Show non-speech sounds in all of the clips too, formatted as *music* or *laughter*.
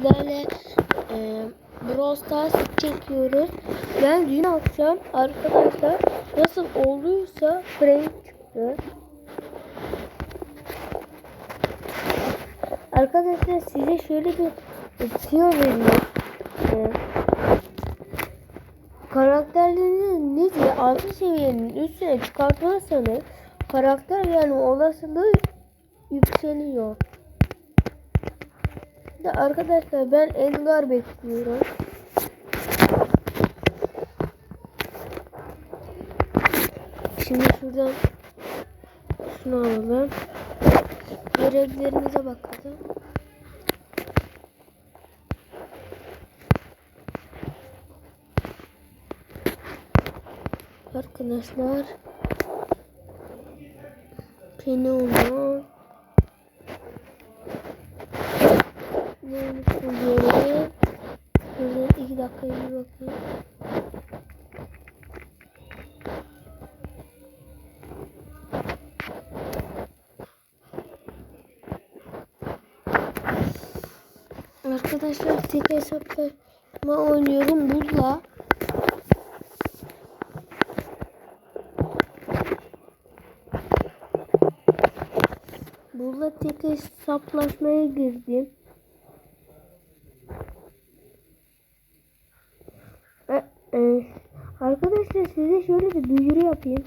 sizlerle e, Brawl Stars çekiyoruz. Yani dün akşam arkadaşlar nasıl olduysa Frank çıktı. Arkadaşlar size şöyle bir tüyo vereyim. E, karakterlerinizi altı seviyenin üstüne çıkartırsanız karakter yani olasılığı yükseliyor. De arkadaşlar ben Edgar bekliyorum. Şimdi şuradan şunu alalım. Görevlerimize bakalım. Arkadaşlar Peni olmaz. Görev? Şöyle iki dakikaya bir bakayım. Arkadaşlar tek hesaplaşma oynuyorum buzla. Buzla tek hesaplaşmaya girdim. E, e, arkadaşlar size şöyle bir duyuru yapayım.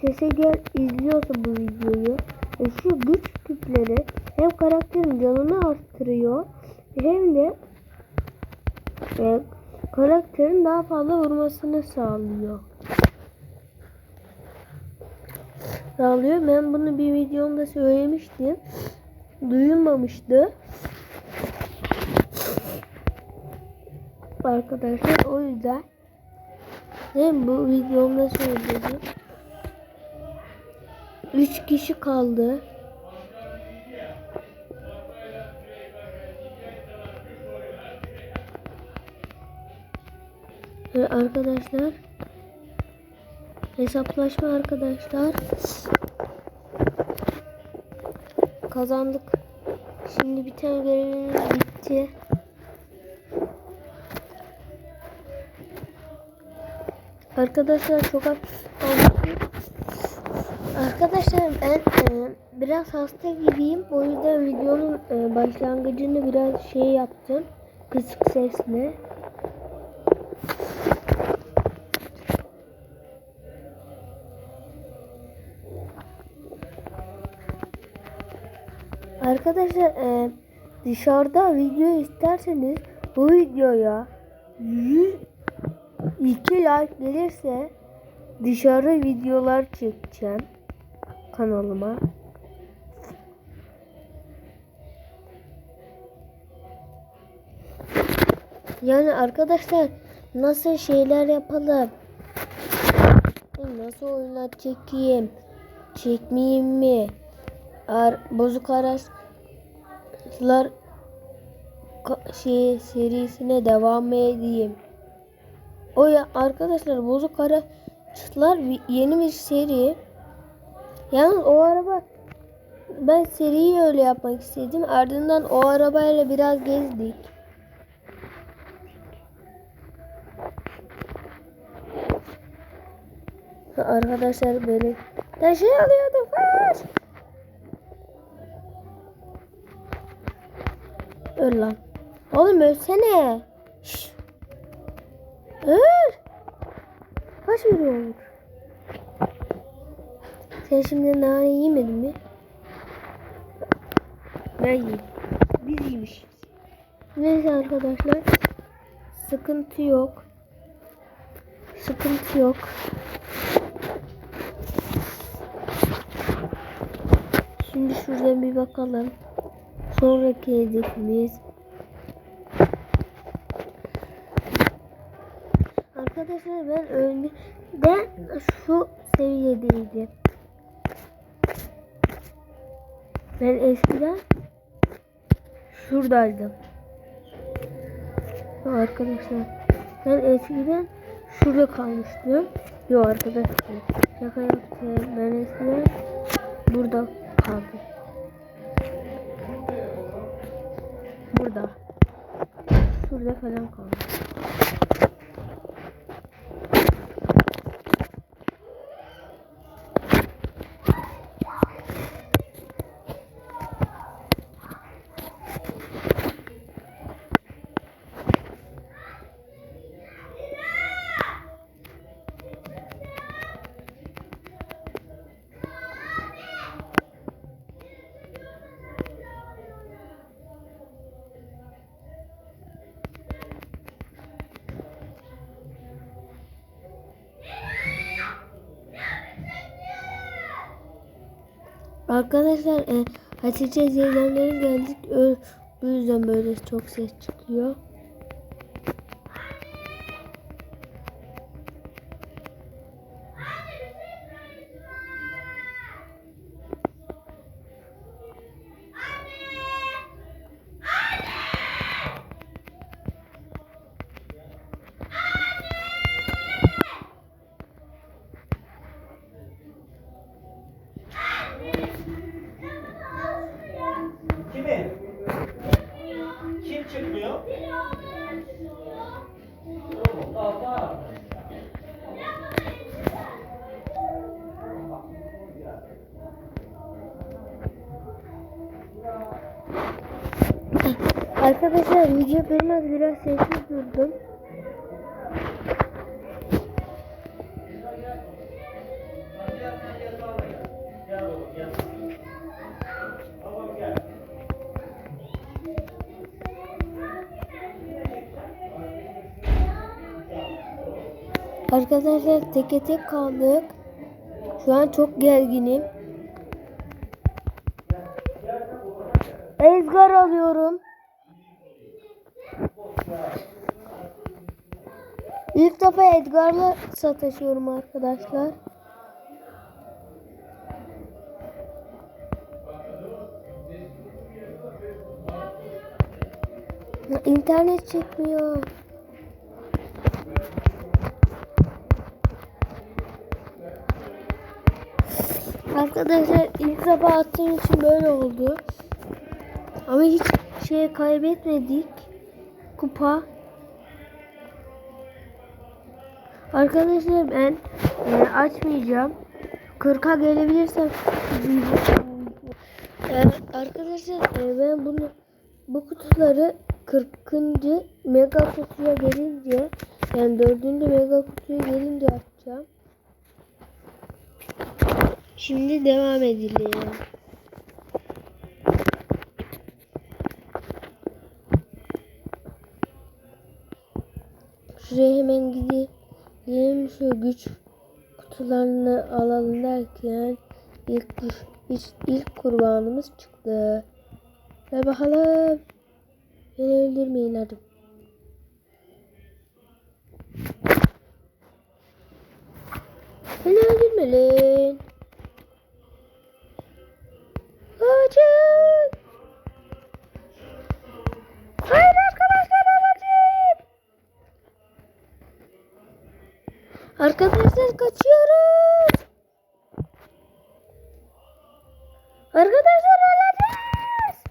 Sese gel izliyorsa bu videoyu. E, şu güç küpleri hem karakterin canını arttırıyor hem de e, karakterin daha fazla vurmasını sağlıyor. Sağlıyor. Ben bunu bir videomda söylemiştim. Duyulmamıştı. Arkadaşlar o yüzden hem bu videomda söyledim. 3 kişi kaldı. Ve arkadaşlar hesaplaşma arkadaşlar kazandık. Şimdi bir tane görevimiz bitti. Arkadaşlar çok Arkadaşlar ben e, biraz hasta gibiyim. O yüzden videonun e, başlangıcını biraz şey yaptım. Kısık sesle. Arkadaşlar e, dışarıda video isterseniz bu videoya 102 like gelirse dışarı videolar çekeceğim kanalıma. Yani arkadaşlar nasıl şeyler yapalım? Nasıl oyunlar çekeyim? Çekmeyeyim mi? Ar bozuk araçlar şey serisine devam edeyim. O ya arkadaşlar bozuk araçlar yeni bir seri. Yalnız o araba ben seriyi öyle yapmak istedim. Ardından o arabayla biraz gezdik. Arkadaşlar böyle taşı alıyordum. Kaç. Öl lan. Oğlum ölsene. Şş. Kaç vuruyor? Sen şimdi nane yemedin mi? Ben yedim. Biz yemişiz. Neyse arkadaşlar. Sıkıntı yok. Sıkıntı yok. Şimdi şuradan bir bakalım. Sonraki hedefimiz. Arkadaşlar ben önceden şu seviyedeydim. Ben eskiden şuradaydım. Arkadaşlar ben eskiden şurada kalmıştım. Yok arkadaşlar şaka yaptım. Ben eskiden burada kaldım. Burada. şurada falan kalmış. Arkadaşlar e, Hatice Zeynep'lerin geldik. Bu yüzden böyle çok ses çıkıyor. Arkadaşlar video durmaz biraz sessiz durdum. Arkadaşlar teke tek kaldık. Şu an çok gerginim. Ezgar alıyorum. İlk defa Edgar'la sataşıyorum arkadaşlar. İnternet çekmiyor. Arkadaşlar ilk defa attığım için böyle oldu. Ama hiç şey kaybetmedik. Kupa. Arkadaşlar ben e, açmayacağım. 40'a gelebilirsem *laughs* e, arkadaşlar e, ben bunu bu kutuları 40. mega kutuya gelince yani 4. mega kutuya gelince açacağım. Şimdi devam edelim. Hemen gideyim. Şu güç kutularını alalım derken ilk ilk, ilk kurbanımız çıktı. Ve bakalım. Beni öldürmeyin hadi. Beni öldürme lan. Kaçın. Hayır Arkadaşlar kaçıyoruz. Arkadaşlar öleceğiz.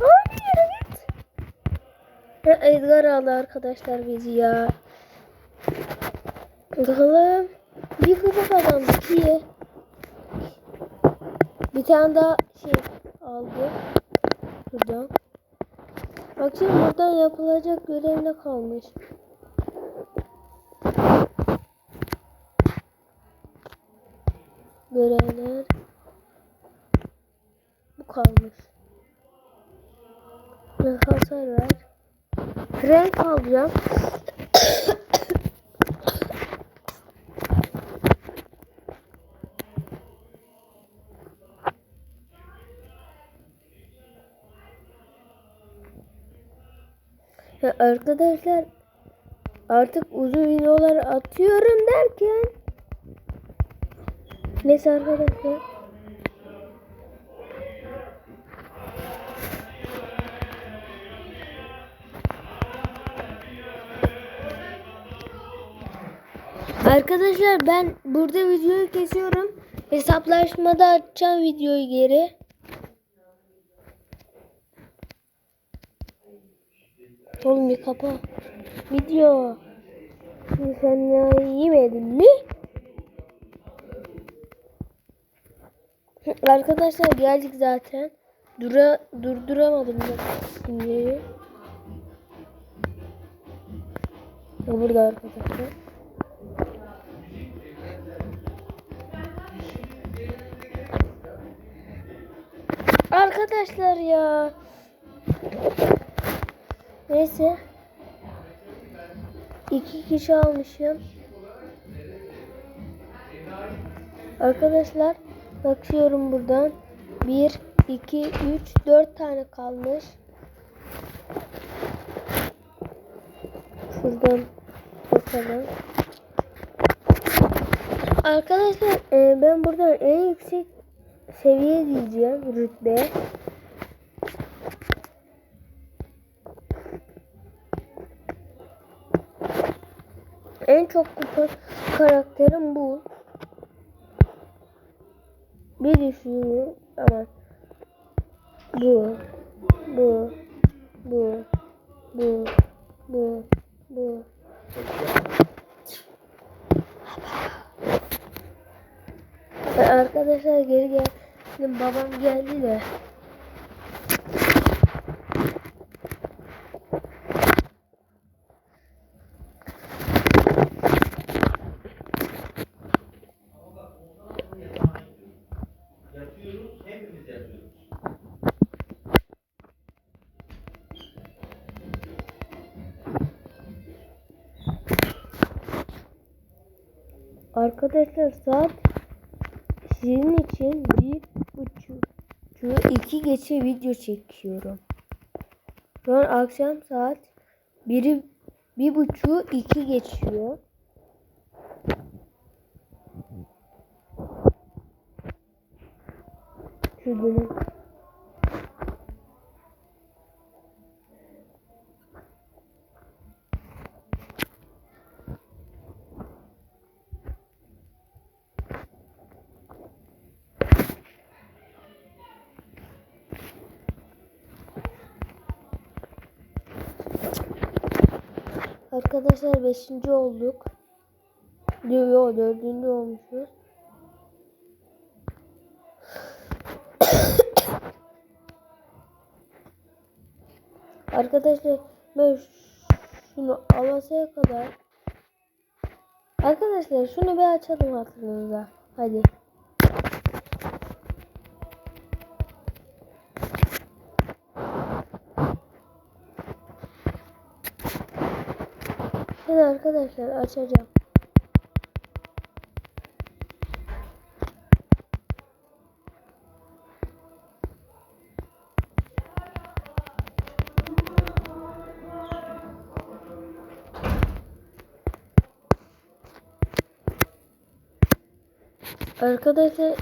Hadi yürü git. Edgar aldı arkadaşlar bizi ya. Bakalım. Bir kupa kazandık iyi. Bir tane daha şey aldı. Buradan. Bak şimdi buradan yapılacak görev ne kalmış. Görevler. Bu kalmış. Ve hasar ver. Renk alacağım. Ya arkadaşlar artık uzun videolar atıyorum derken neyse arkadaşlar Arkadaşlar ben burada videoyu kesiyorum. Hesaplaşmada açacağım videoyu geri. Oğlum bir kapa. Video. Şimdi sen yemedin mi? *laughs* Arkadaşlar geldik zaten. Dura, durduramadım ben şimdi. O burada arkadaşlar. Arkadaşlar ya. Neyse. İki kişi almışım. Arkadaşlar bakıyorum buradan. 1, 2, 3, 4 tane kalmış. Şuradan bakalım. Arkadaşlar e, ben buradan en yüksek seviye diyeceğim rütbe. En çok kupa karakterim bu. Bir düşünüyorum ama bu, bu, bu, bu, bu, bu. Arkadaşlar geri geldim. Babam geldi de. Arkadaşlar saat sizin için bir buçuk iki geçe video çekiyorum. Şu an akşam saat biri bir buçuğu iki geçiyor. Şuradan. Arkadaşlar 5. olduk. Yo yo 4. olmuşuz. Arkadaşlar ben şunu alasaya kadar Arkadaşlar şunu bir açalım hatırınıza. Hadi. Hadi arkadaşlar açacağım. Arkadaşlar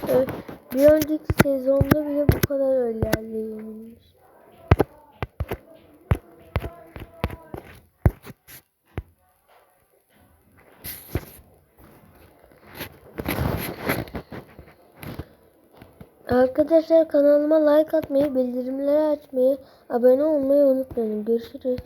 bir önceki sezonda bile bu kadar ilerleyebilmiş. Arkadaşlar kanalıma like atmayı, bildirimleri açmayı, abone olmayı unutmayın. Görüşürüz.